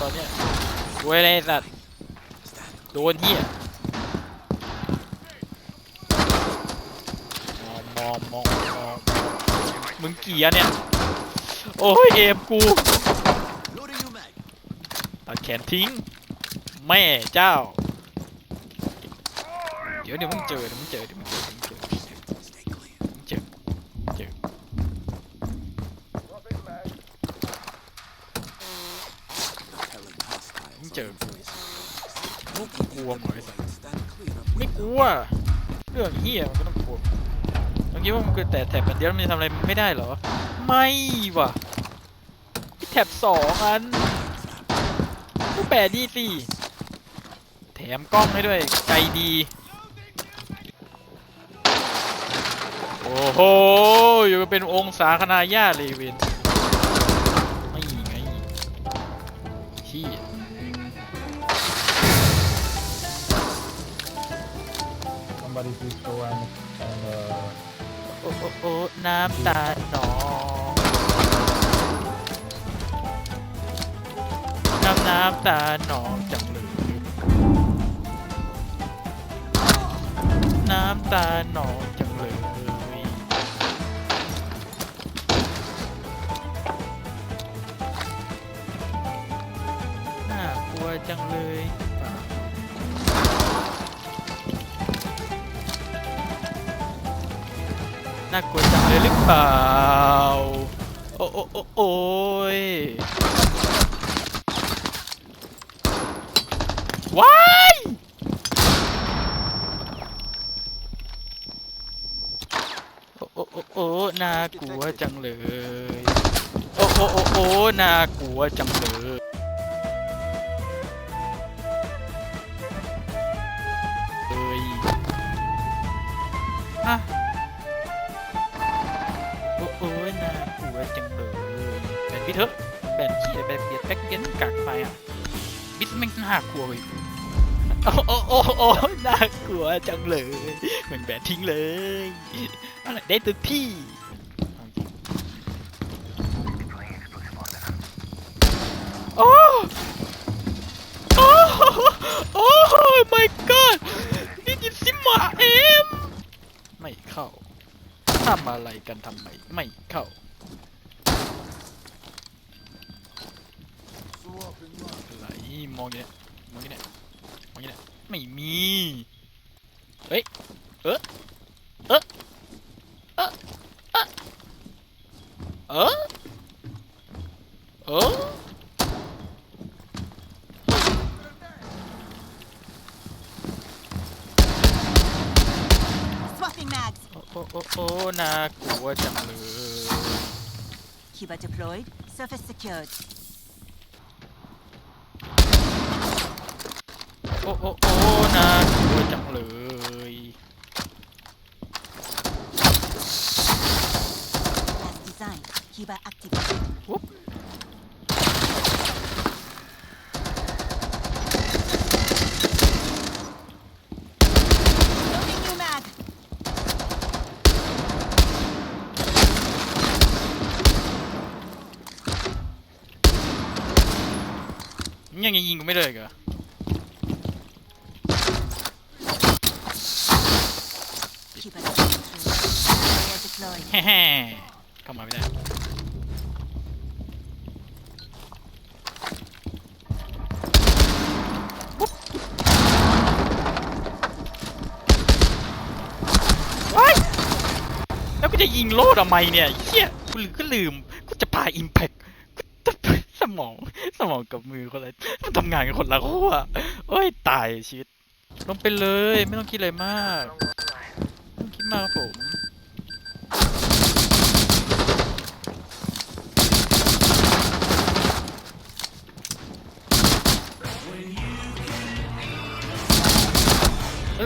ตอนเนี้ยเวยเลยสัตว์โดนเหี้ยมองมองมองมองมึงเกียเนี่ย โอ้ยเอมกูตัดแขนทิ้ง แม่เจ้า เดี๋ยวเดี๋ยวมึงเจอเดี๋ยวมึงเจอเดี๋ยวมึงเจอเดี๋ยวมึงเจอ Stay clear. มึงเจอเจอ Repelling ลูกกลัวหมดไอ้สัส Stand clear of ไม่กลัว เรื่องเฮียมันก็ต้องกลัวเมื่อกี้ว่ามันคือแต่แถบอันเดียวมันจะทำอะไรไม่ได้เหรอ ไม่ว่ะแถบสองอันกูแปะดีสิแถมกล้องให้ด้วยใจดี โอ้โห อยู่เป็นองศาคณาญาติเลยเวน somebody please go and and uh, โอ้โอ้โอ้น้ำตาหนองน้ำน้ำตาหนองจังเลยน้ำตาหนองจังเลยน่ากลัวจังเลย น่ากลัวจังเลยหรือเปล่า โอ้โอ้โอ้โอ้ยว้ายโอ้โอ้โอ้โอ้น่ากลัวจังเลย โอ้โอ้โอ้โอ้น่ากลัวจังเลย ว้จังเลยแบนพี่เถอะแบนขี้แบนเบียดแบ็กเก็นกักไปอะบิสแม่งน่ากลัวเว้ยโอ้โอ้โอ้โอ้น่ากลัวจังเลยเหมือนแบนทิ้งเลยอะไรได้ตึกที่โอ้โอ้โอ้ my god นี่ยินซิมาเอ็มไม่เข้าทำอะไรกันทำไมไม่เข้า อะไรมองอย่างเนี้ยมองอย่างเนี้ยมองอย่างเนี้ยไม่มีเฮ้ยเออเออเออเออเออเออ Swapping mags. โอ้โอ้โอ้โอ้น่ากลัวจังเลย Kiba deployed. Surface secured. อ้โอ้โอ้น่ากลัวจังเลย As designed. Kiba activated. อุ๊บ Loading new mag. ยังจะยิงกูไม่เลยเหรอ Kiba deployed. Barrier deployed. แฮ่ๆเข้า มาไม่ได้ว้ายแล้วกูจะยิงโลดทำไมเนี่ยเฮียกูลืมก็ลืมกูจะพาอิมแพคกูจะสมองสมองกับมือคนละมันทำงานกันคนละขั้วโอ้ยตายชีวิตลงไปเลย ไม่ต้องคิดอะไรมาก ไม่ต้องคิดมากครับผม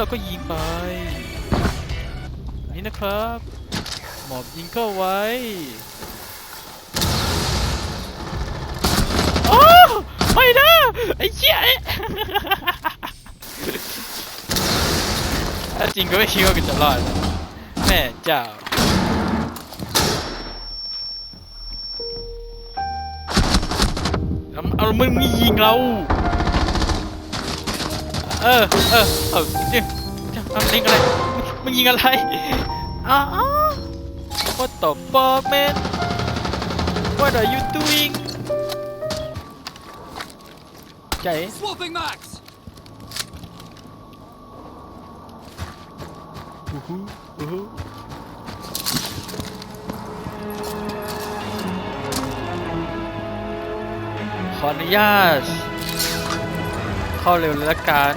เราก็ยิงไป นี่นะครับ หมอบยิงเข้าไว้โอ้ไม่นะไอ้เชี่ยถ้าจริงก็ไม่คิดว่ากูจะรอดแม่เจ้าแล้วเอามึงมียิงเรา เออ เออ เออเนี่ยเอายิงอะไร มึงยิงอะไรอ้าว What the fuck man What are you doing ใจ Swapping max! อูฮูอูฮูขออนุญาต เข้าเร็วเลยละกัน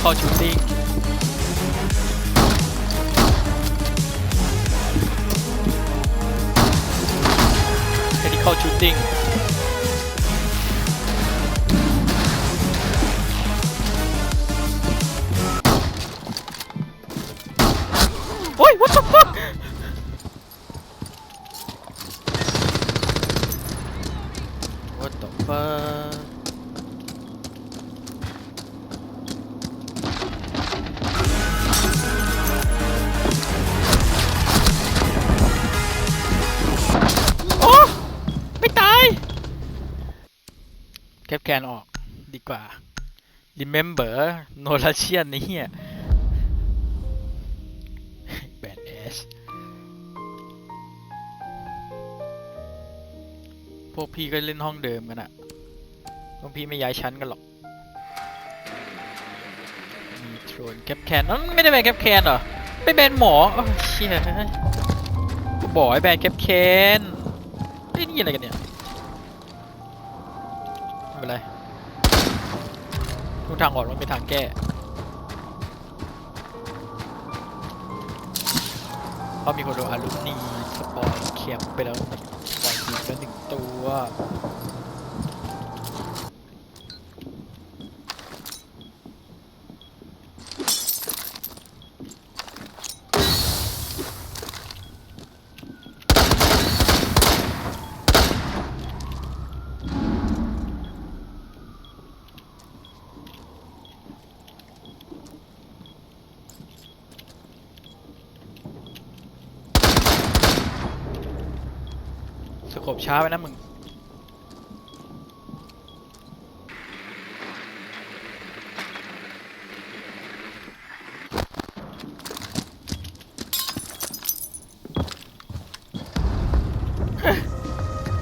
call shooting. Radical shooting. Oi, what the fuck? แคปแคนออกดีกว่า remember no Russian นี่เฮียแบนเอสพวกพี่ก็เล่นห้องเดิมกันอะพวกพี่ไม่ย้ายชั้นกันหรอก มีโทรนแคปแคนไม่ได้แบนแคปแคนเหรอไปแบนหมอโอ้เชี่ยกูบอกให้แบนแคปแคนเล่นนี่อะไรกันเนี่ย ไม่เป็นไรทุกทางออกมันเป็นทางแก้เพราะมีคนโดนอารุณีสปอยเคียมไปแล้วปล่อยทีแล้วหนึ่งตัว ช้าไปนะมึง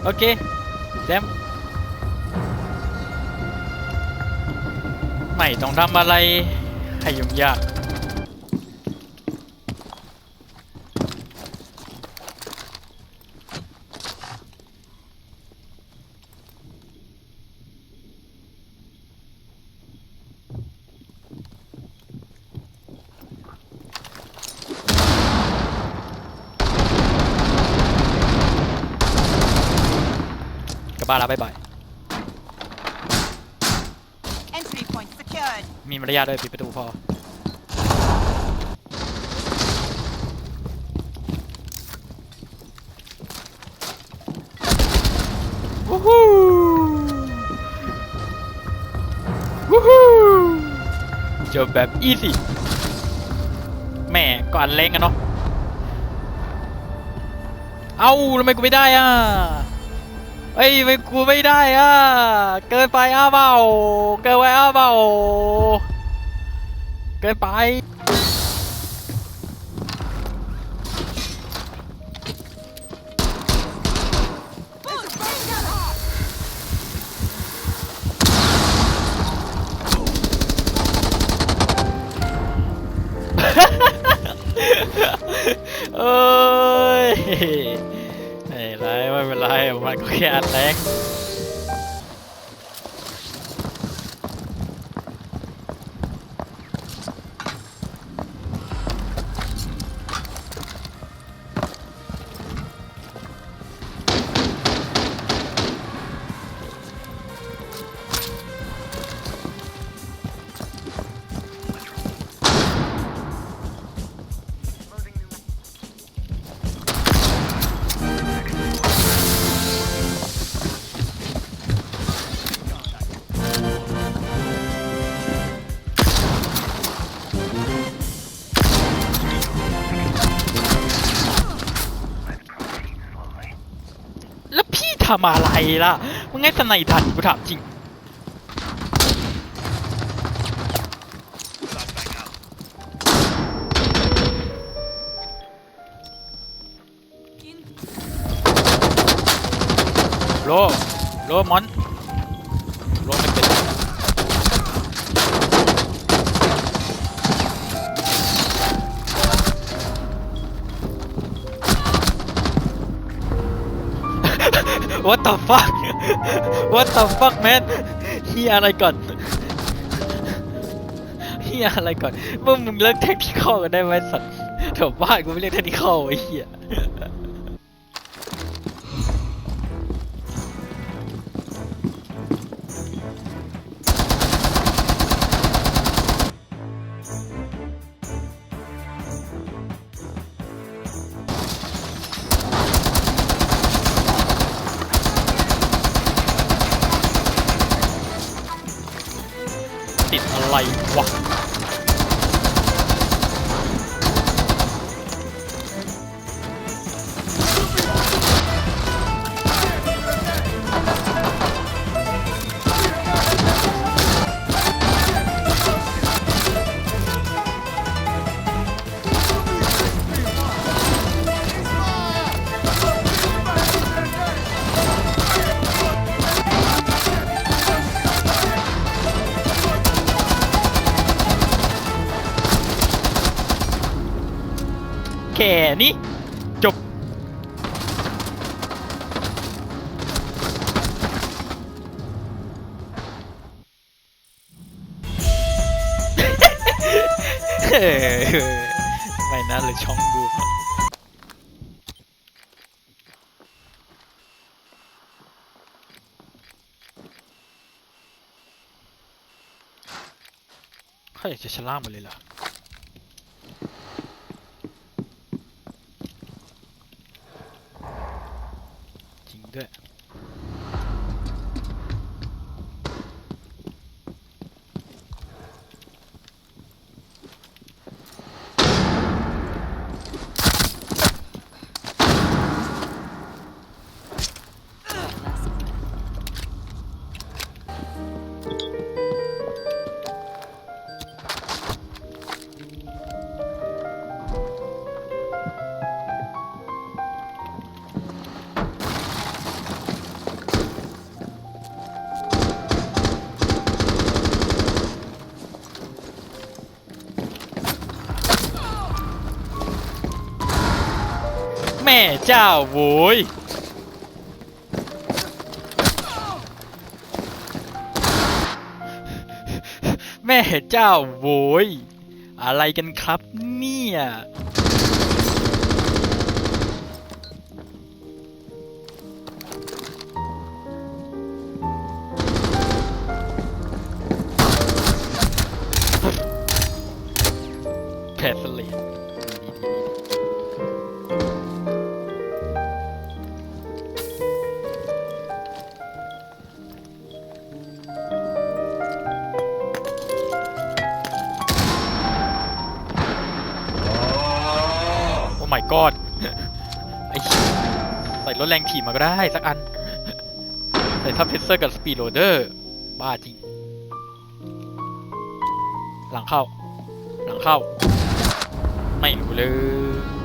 โอเคแซมไม่ต้องทำอะไรให้ยุ่งยาก บบ้านแล้วบ๊ายบาย Entry point secured. มีมารยาทด้วยปิดประตูพอ วู้ฮู้วู้ฮู้จบแบบอีซี่แหม่ก่อนเล้งกันเนาะ เอ้าทำไมกูไม่ได้อะ เอ้ยไม่กูไม่ได้อะ เกินไปอ้าเบาเกินไปอ้าเบาเกินไป ไม่เป็นไรมันก็แค่อัดแรง ทำอะไรล่ะมึงให้สไนทันกูถามจริงโลโลมอนโลไม่เป็น What the fuck What the fuck man เฮียอะไรก่อนเฮียอะไรก่อนเมื่อมึงเลิกเทคนิคอลกันได้ไหมสัตว์แถวบ้านกูไม่เรียกเทคนิคอลไอ้เฮีย ติดอะไรวะ แค่นี้จบเฮ้ยไม่น่าเลยช่องดูเขาอยากจะชะล่ามันเลยเหรอ แม่เจ้าโว้ยแม่เจ้าโว้ยอะไรกันครับเนี่ย ใส่รถแรงถีบมาก็ได้สักอัน ใส่ทับเพเซอร์กับสปีดโรเดอร์บ้าจริง หลังเข้า หลังเข้า ไม่รู้เลย